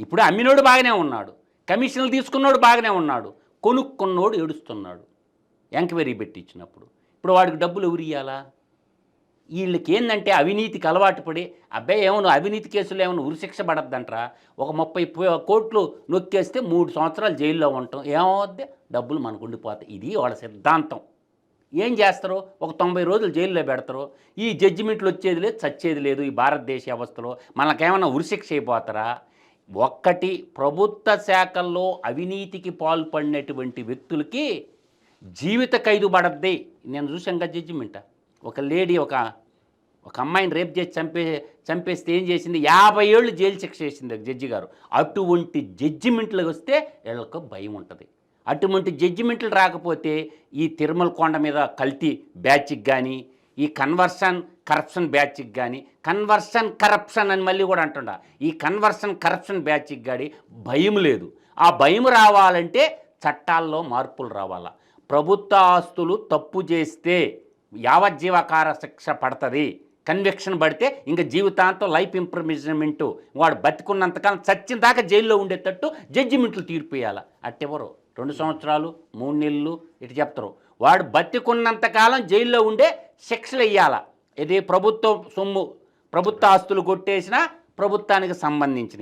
ఇప్పుడు అమ్మినోడు బాగానే ఉన్నాడు. కమిషన్లు తీసుకున్నోడు బాగానే ఉన్నాడు. కొనుక్కున్నోడు ఏడుస్తున్నాడు. ఎంక్వైరీ పెట్టించినప్పుడు ఇప్పుడు వాడికి డబ్బులు ఎవరు వీళ్ళకి ఏంటంటే అవినీతికి అలవాటు పడి అబ్బాయి ఏమన్నా అవినీతి కేసులు ఏమైనా ఉరిశిక్ష పడద్దంటరా? ఒక ముప్పై కోట్లు నొక్కేస్తే మూడు సంవత్సరాలు జైల్లో ఉంటాం. ఏమవుద్ది? డబ్బులు మనకు ఉండిపోతాయి ఇది వాళ్ళ సిద్ధాంతం. ఏం చేస్తారో? ఒక తొంభై రోజులు జైల్లో పెడతారు. ఈ జడ్జిమెంట్లు వచ్చేది లేదు చచ్చేది లేదు ఈ భారతదేశ వ్యవస్థలో. మనకేమైనా ఉరిశిక్ష అయిపోతారా? ఒక్కటి ప్రభుత్వ శాఖల్లో అవినీతికి పాల్పడినటువంటి వ్యక్తులకి జీవిత ఖైదు పడద్ది. నేను చూసాం కదా జడ్జిమెంట్. ఒక లేడీ ఒక ఒక అమ్మాయిని రేప్ చేసి చంపే చంపేస్తే ఏం చేసింది? యాభై ఏళ్ళు జైలు శిక్ష చేసింది జడ్జి గారు. అటువంటి జడ్జిమెంట్లు వస్తే వీళ్ళకు భయం ఉంటుంది. అటువంటి జడ్జిమెంట్లు రాకపోతే ఈ తిరుమల కొండ మీద కల్తీ బ్యాచ్కి కానీ ఈ కన్వర్షన్ కరప్షన్ బ్యాచ్కి కానీ కన్వర్షన్ కరప్షన్ అని మళ్ళీ కూడా అంటుండ. ఈ కన్వర్షన్ కరప్షన్ బ్యాచ్కి కానీ భయం లేదు. ఆ భయం రావాలంటే చట్టాల్లో మార్పులు రావాలా. ప్రభుత్వ ఆస్తులు తప్పు చేస్తే యావజ్జీవకార శిక్ష పడుతుంది. కన్విక్షన్ పడితే ఇంకా జీవితాంతం లైఫ్ ఇంప్రూవ్మెంట్ వాడు బతికున్నంతకాలం చచ్చిన దాకా జైల్లో ఉండేటట్టు జడ్జిమెంట్లు తీర్పియాల. అట్టెవరు రెండు సంవత్సరాలు మూడు నెలలు ఇటు చెప్తారు. వాడు బతికున్నంతకాలం జైల్లో ఉండే శిక్షలు వేయాల. ఇది ప్రభుత్వం సొమ్ము ప్రభుత్వ ఆస్తులు కొట్టేసినా ప్రభుత్వానికి సంబంధించిన